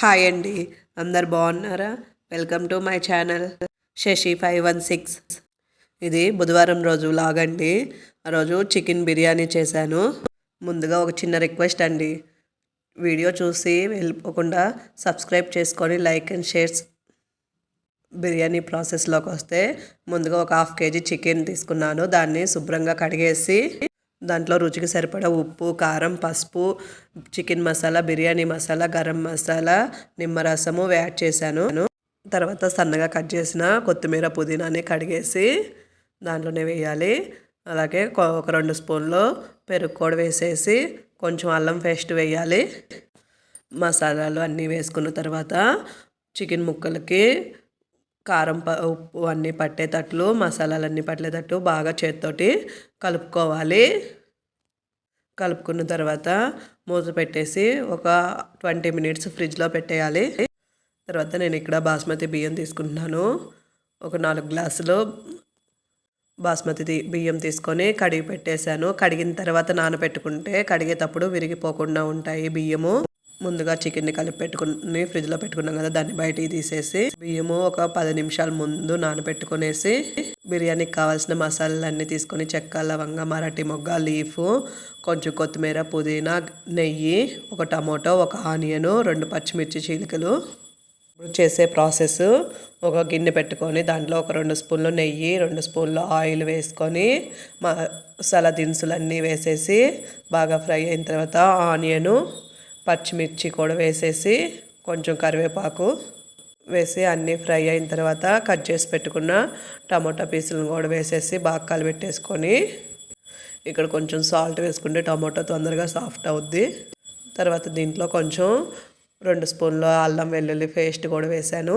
Hi అండి. అందరు బాగున్నారా? Welcome to my channel Sashi five one six. ఇది బుధవారం రోజు లాగండి ఆ రోజు చికెన్ బిర్యానీ చేశాను. ముందుగా ఒక చిన్న రిక్వెస్ట్ అండి. వీడియో చూసి వెళ్ళిపోకుండా సబ్స్క్రైబ్ చేసుకొని లైక్ అండ్ షేర్స్ బిర్యానీ ప్రాసెస్లోకి వస్తే ముందుగా ఒక హాఫ్ కేజీ చికెన్ తీసుకున్నాను. దాన్ని శుభ్రంగా కడిగేసి దాంట్లో రుచికి సరిపడా ఉప్పు కారం పసుపు చికెన్ మసాలా బిర్యానీ మసాలా గరం మసాలా నిమ్మరసము యాడ్ చేశాను. తర్వాత సన్నగా కట్ చేసిన కొత్తిమీర పుదీనాని కడిగేసి దాంట్లోనే వేయాలి. అలాగే ఒక రెండు స్పూన్లు పెరుగు కూడా వేసేసి కొంచెం అల్లం పేస్ట్ వేయాలి. మసాలాలు అన్నీ వేసుకున్న తర్వాత చికెన్ ముక్కలకి కారం ఉప్పు అన్నీ పట్టేటట్లు మసాలాలన్నీ పట్టేటట్టు బాగా చేతితోటి కలుపుకోవాలి. కలుపుకున్న తర్వాత మూత పెట్టేసి ఒక ట్వంటీ మినిట్స్ ఫ్రిడ్జ్లో పెట్టేయాలి. తర్వాత నేను ఇక్కడ బాస్మతి బియ్యం తీసుకుంటున్నాను. ఒక నాలుగు గ్లాసులు బాస్మతి బియ్యం తీసుకొని కడిగి పెట్టేశాను. కడిగిన తర్వాత నానబెట్టుకుంటే కడిగేటప్పుడు విరిగిపోకుండా ఉంటాయి బియ్యము. ముందుగా చికెన్ని కలిపి పెట్టుకుని ఫ్రిడ్జ్లో పెట్టుకున్నాం కదా దాన్ని బయటికి తీసేసి బియ్యము ఒక పది నిమిషాల ముందు నానబెట్టుకునేసి బిర్యానీకి కావాల్సిన మసాలాలన్నీ తీసుకొని చెక్క లవంగ మరాఠీ మొగ్గ లీఫ్ కొంచెం కొత్తిమీర పుదీనా నెయ్యి ఒక టమోటో ఒక ఆనియన్ రెండు పచ్చిమిర్చి చీలికలు ఇప్పుడు చేసే ప్రాసెస్. ఒక గిన్నె పెట్టుకొని దాంట్లో ఒక రెండు స్పూన్లు నెయ్యి రెండు స్పూన్లు ఆయిల్ వేసుకొని మసాలా దినుసులన్నీ వేసేసి బాగా ఫ్రై అయిన తర్వాత ఆనియను పచ్చిమిర్చి కూడా వేసేసి కొంచెం కరివేపాకు వేసి అన్నీ ఫ్రై అయిన తర్వాత కట్ చేసి పెట్టుకున్న టమాటా పీసులను కూడా వేసేసి బాగా కలిపెట్టేసుకొని ఇక్కడ కొంచెం సాల్ట్ వేసుకుంటే టమాటో తొందరగా సాఫ్ట్ అవుద్ది. తర్వాత దీంట్లో కొంచెం రెండు స్పూన్లు అల్లం వెల్లుల్లి పేస్ట్ కూడా వేసాను.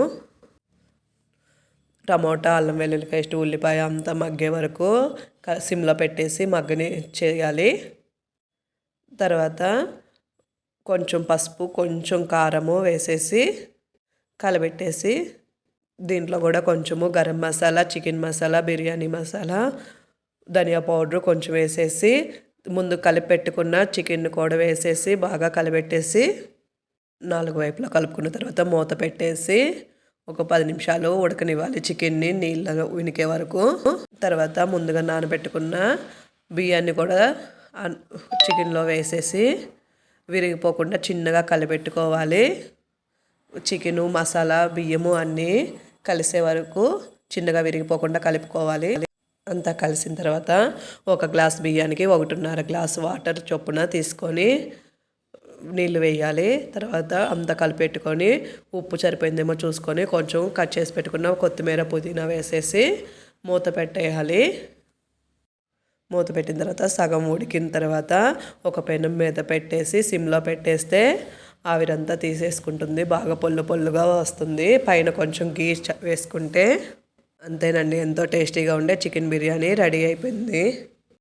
టమోటా అల్లం వెల్లుల్లి పేస్ట్ ఉల్లిపాయ అంతా మగ్గే వరకు సిమ్లో పెట్టేసి మగ్గని చేయాలి. తర్వాత కొంచెం పసుపు కొంచెం కారము వేసేసి కలబెట్టేసి దీంట్లో కూడా కొంచెము గరం మసాలా చికెన్ మసాలా బిర్యానీ మసాలా ధనియా పౌడర్ కొంచెం వేసేసి ముందు కలిపెట్టుకున్న చికెన్ కూడా వేసేసి బాగా కలిపెట్టేసి నాలుగు వైపులా కలుపుకున్న తర్వాత మూత పెట్టేసి ఒక పది నిమిషాలు ఉడకనివ్వాలి. చికెన్ని నీళ్ళలో ఉనికే వరకు. తర్వాత ముందుగా నానబెట్టుకున్న బియ్యాన్ని కూడా చికెన్లో వేసేసి విరిగిపోకుండా చిన్నగా కలిపెట్టుకోవాలి చికెను మసాలా బియ్యము అన్నీ కలిసే వరకు చిన్నగా విరిగిపోకుండా కలుపుకోవాలి. అంతా కలిసిన తర్వాత ఒక గ్లాస్ బియ్యానికి ఒకటిన్నర గ్లాస్ వాటర్ చొప్పున తీసుకొని నీళ్ళు వేయాలి. తర్వాత అంతా కలిపెట్టుకొని ఉప్పు సరిపోయిందేమో చూసుకొని కొంచెం కట్ చేసి పెట్టుకున్న కొత్తిమీర పుదీనా వేసేసి మూత పెట్టేయాలి. మూత పెట్టిన తర్వాత సగం ఉడికిన తర్వాత ఒక పెనం మీద పెట్టేసి సిమ్లో పెట్టేస్తే ఆవిరంతా తీసేసుకుంటుంది. బాగా పొల్లు పొల్లుగా వస్తుంది. పైన కొంచెం గీ వేసుకుంటే అంతేనండి. ఎంతో టేస్టీగా ఉండే చికెన్ బిర్యానీ రెడీ అయిపోయింది.